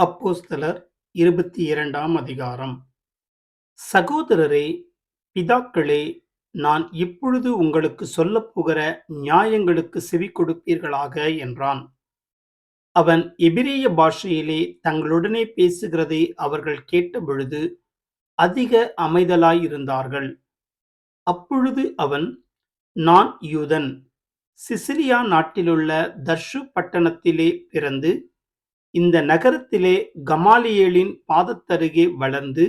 அப்போஸ்தலர் இருபத்தி இரண்டாம் அதிகாரம். சகோதரரே, பிதாக்களே, நான் இப்பொழுது உங்களுக்கு சொல்லப்போகிற நியாயங்களுக்கு செவி கொடுப்பீர்களாக என்றான். அவன் எபிரேய பாஷையிலே தங்களுடனே பேசுகிறதை அவர்கள் கேட்டபொழுது அதிக அமைதலாயிருந்தார்கள். அப்பொழுது அவன், நான் யூதன், சிசிலியா நாட்டிலுள்ள தர்ஷு பட்டணத்திலே பிறந்து, இந்த நகரத்திலே கமாலியேலின் பாதத்தருகே வளர்ந்து,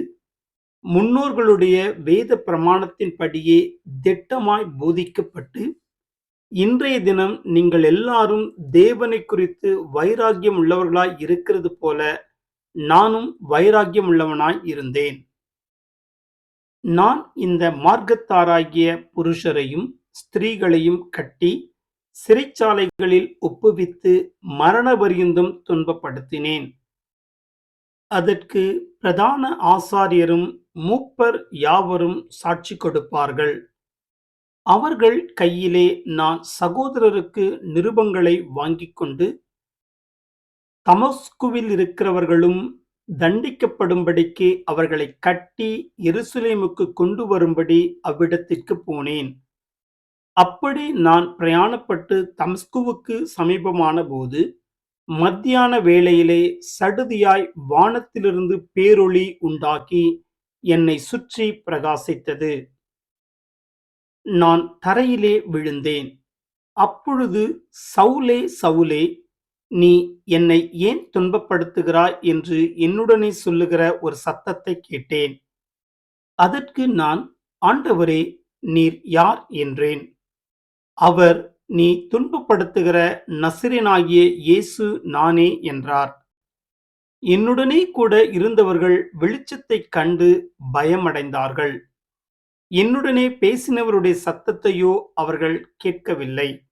முன்னோர்களுடைய வேத பிரமாணத்தின்படியே திட்டமாய் போதிக்கப்பட்டு, இன்றைய தினம் நீங்கள் எல்லாரும் தேவனை குறித்து வைராக்கியம் உள்ளவர்களாய் இருக்கிறது போல நானும் வைராக்கியமுள்ளவனாய் இருந்தேன். நான் இந்த மார்க்கத்தாராகிய புருஷரையும் ஸ்திரீகளையும் கட்டி சிறைச்சாலைகளில் ஒப்புவித்து மரண மரணபரியந்தம் துன்பப்படுத்தினேன். அதற்கு பிரதான ஆசாரியரும் மூப்பர் யாவரும் சாட்சி கொடுப்பார்கள். அவர்கள் கையிலே நான் சகோதரருக்கு நிருபங்களை வாங்கிக்கொண்டு, தமஸ்குவிலிருக்கிறவர்களும் தண்டிக்கப்படும்படிக்கு அவர்களை கட்டி எருசுலேமுக்கு கொண்டு வரும்படி அவ்விடத்திற்குப் போனேன். அப்படி நான் பிரயாணப்பட்டு தமஸ்குவுக்கு சமீபமானபோது, மத்தியான வேளையிலே சடுதியாய் வானத்திலிருந்து பேரொளி உண்டாக்கி என்னை சுற்றி பிரகாசித்தது. நான் தரையிலே விழுந்தேன். அப்பொழுது சவுலே, சவுலே, நீ என்னை ஏன் துன்பப்படுத்துகிறாய் என்று என்னுடனே சொல்லுகிற ஒரு சத்தத்தைக் கேட்டேன். அதற்கு நான், ஆண்டவரே, நீர் யார் என்றேன். அவர், நீ துன்பப்படுத்துகிற நசரேயனாகிய இயேசு நானே என்றார். என்னுடனே கூட இருந்தவர்கள் வெளிச்சத்தைக் கண்டு பயமடைந்தார்கள். என்னுடனே பேசினவருடைய சத்தத்தையோ அவர்கள் கேட்கவில்லை.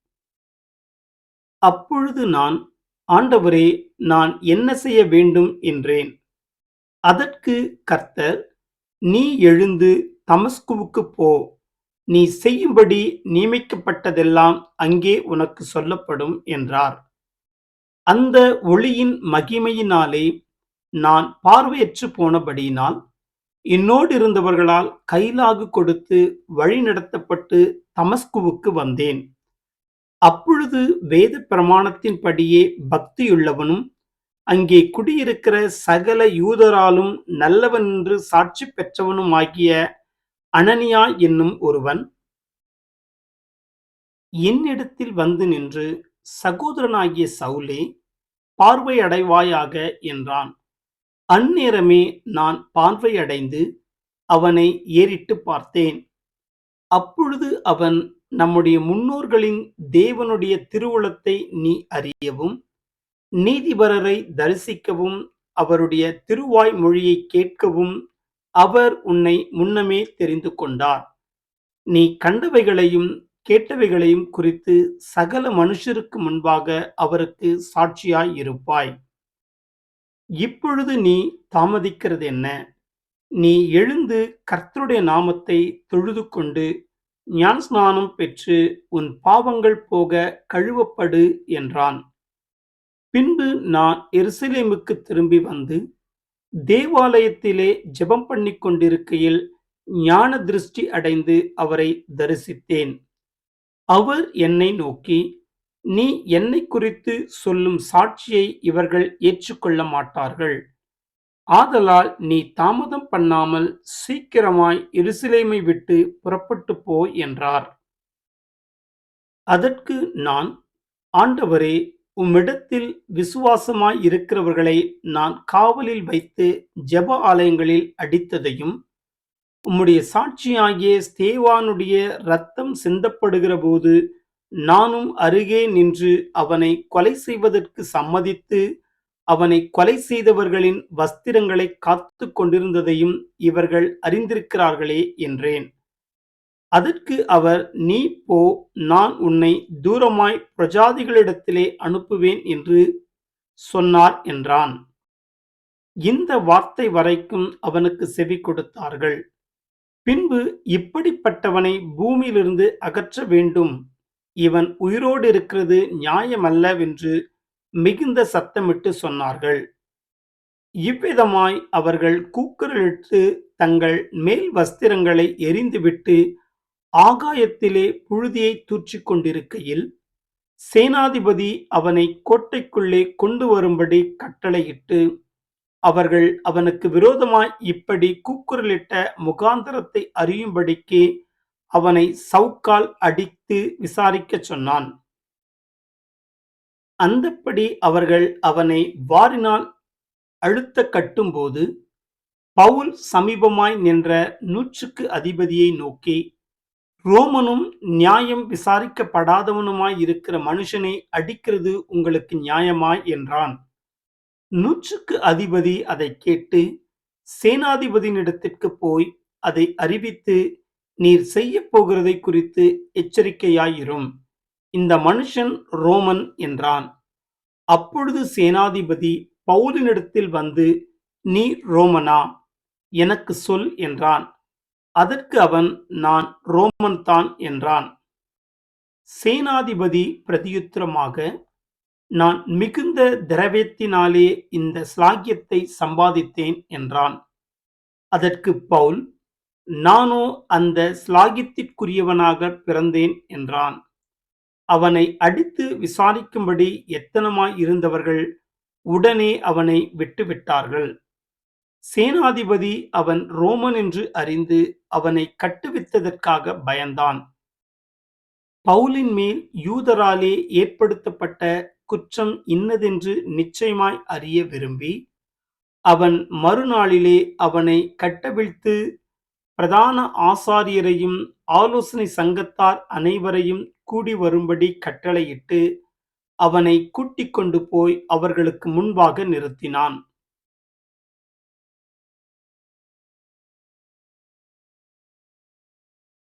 அப்பொழுது நான், ஆண்டவரே, நான் என்ன செய்ய வேண்டும் என்றேன். அதற்கு கர்த்தர், நீ எழுந்து தமஸ்குவுக்குப் போ. நீ செய்யும்படி நியமிக்கப்பட்டதெல்லாம் அங்கே உனக்கு சொல்லப்படும் என்றார். அந்த ஒளியின் மகிமையினாலே நான் பார்வையற்று போனபடியினால், என்னோடிருந்தவர்களால் கைலாகு கொடுத்து வழிநடத்தப்பட்டு தமஸ்குவுக்கு வந்தேன். அப்பொழுது வேத பிரமாணத்தின்படியே பக்தியுள்ளவனும், அங்கே குடியிருக்கிற சகல யூதராலும் நல்லவனென்று சாட்சி பெற்றவனுமாகிய அனனியா என்னும் ஒருவன் என்னிடத்தில் வந்து நின்று, சகோதரனாகிய சவுலே, பார்வையடைவாயாக என்றான். அந்நேரமே நான் பார்வையடைந்து அவனை ஏறிட்டு பார்த்தேன். அப்பொழுது அவன், நம்முடைய முன்னோர்களின் தேவனுடைய திருவுளத்தை நீ அறியவும், நீதிபரரை தரிசிக்கவும், அவருடைய திருவாய் மொழியை கேட்கவும் அவர் உன்னை முன்னமே தெரிந்து கொண்டார். நீ கண்டவைகளையும் கேட்டவைகளையும் குறித்து சகல மனுஷருக்கு முன்பாக அவருக்கு சாட்சியாய் இருப்பாய். இப்பொழுது நீ தாமதிக்கிறது என்ன நீ எழுந்து கர்த்தருடைய நாமத்தை தொழுது கொண்டு ஞானஸ்நானம் பெற்று உன் பாவங்கள் போக கழுவப்படு என்றான். பின்பு நான் எருசலேமுக்குத் திரும்பி வந்து, தேவாலயத்திலே ஜெபம் பண்ணி கொண்டிருக்கையில் ஞான திருஷ்டி அடைந்து அவரை தரிசித்தேன். அவர் என்னை நோக்கி, நீ என்னை குறித்து சொல்லும் சாட்சியை இவர்கள் ஏற்றுக்கொள்ள மாட்டார்கள். ஆதலால் நீ தாமதம் பண்ணாமல் சீக்கிரமாய் எருசலேமை விட்டு புறப்பட்டுப் போ என்றார். அதற்கு நான், ஆண்டவரே, உம்மிடத்தில் விசுவாசமாய் இருக்கிறவர்களை நான் காவலில் வைத்து ஜெப ஆலயங்களில் அடித்ததையும், உம்முடைய சாட்சியாகிய ஸ்தேவானுடைய இரத்தம் சிந்தப்படுகிறபோது நானும் அருகே நின்று அவனை கொலை செய்வதற்கு சம்மதித்து, அவனை கொலை செய்தவர்களின் வஸ்திரங்களை காத்து கொண்டிருந்ததையும் இவர்கள் அறிந்திருக்கிறார்களே என்றேன். அதற்கு அவர், நீ போ, நான் உன்னை தூரமாய் பிரஜாதிகளிடத்திலே அனுப்புவேன் என்று சொன்னார் என்றான். இந்த வார்த்தை வரைக்கும் அவனுக்கு செவி கொடுத்தார்கள். பின்பு இப்படிப்பட்டவனை பூமியிலிருந்து அகற்ற வேண்டும், இவன் உயிரோடு இருக்கிறது நியாயமல்லவென்று மிகுந்த சத்தமிட்டுச் சொன்னார்கள். இவ்விதமாய் அவர்கள் கூக்குரலிட்டு தங்கள் மேல் வஸ்திரங்களை எறிந்துவிட்டு ஆகாயத்திலே புழுதியை தூற்றிக் கொண்டிருக்கையில் சேனாதிபதி அவனை கோட்டைக்குள்ளே கொண்டு வரும்படி கட்டளையிட்டு அவர்கள் அவனுக்கு விரோதமாய் இப்படி கூக்குரலிட்ட முகாந்தரத்தை அறியும்படிக்கு அவனை சவுக்கால் அடித்து விசாரிக்கச் சொன்னான். அந்தப்படி அவர்கள் அவனை வாரினால் அழுத்த கட்டும்போது பவுல் சமீபமாய் நின்ற நூற்றுக்கு அதிபதியை நோக்கி ரோமனும் நியாயம் விசாரிக்கப்படாதவனுமாய் இருக்கிற மனுஷனை அடிக்கிறது உங்களுக்கு நியாயமாய் என்றான். நூற்றுக்கு அதிபதி அதை கேட்டு சேனாதிபதியினிடத்திற்கு போய் அதை அறிவித்து நீர் செய்ய போகிறதை குறித்து எச்சரிக்கையாயிரும். இந்த மனுஷன் ரோமன் என்றான். அப்பொழுது சேனாதிபதி பவுலினிடத்தில் வந்து நீ ரோமனா? எனக்கு சொல் என்றான். அதற்கு அவன் நான் ரோமன் தான் என்றான். சேனாதிபதி பிரதியுத்திரமாக நான் மிகுந்த திரவியத்தினாலே இந்த ஸ்லாகியத்தை சம்பாதித்தேன் என்றான். அதற்கு பவுல் நானோ அந்த ஸ்லாகியத்திற்குரியவனாக பிறந்தேன் என்றான். அவனை அடித்து விசாரிக்கும்படி எத்தனமாய் இருந்தவர்கள் உடனே அவனை விட்டுவிட்டார்கள். சேனாதிபதி அவன் ரோமன் என்று அறிந்து அவனை கட்டுவித்ததற்காக பயந்தான். பவுலின் மேல் யூதராலே ஏற்படுத்தப்பட்ட குற்றம் இன்னதென்று நிச்சயமாய் அறிய விரும்பி அவன் மறுநாளிலே அவனை கட்டவிழ்த்து பிரதான ஆசாரியரையும் ஆலோசனை சங்கத்தார் அனைவரையும் கூடி வரும்படி கட்டளையிட்டு அவனை கூட்டிக் கொண்டு போய் அவர்களுக்கு முன்பாக நிறுத்தினான்.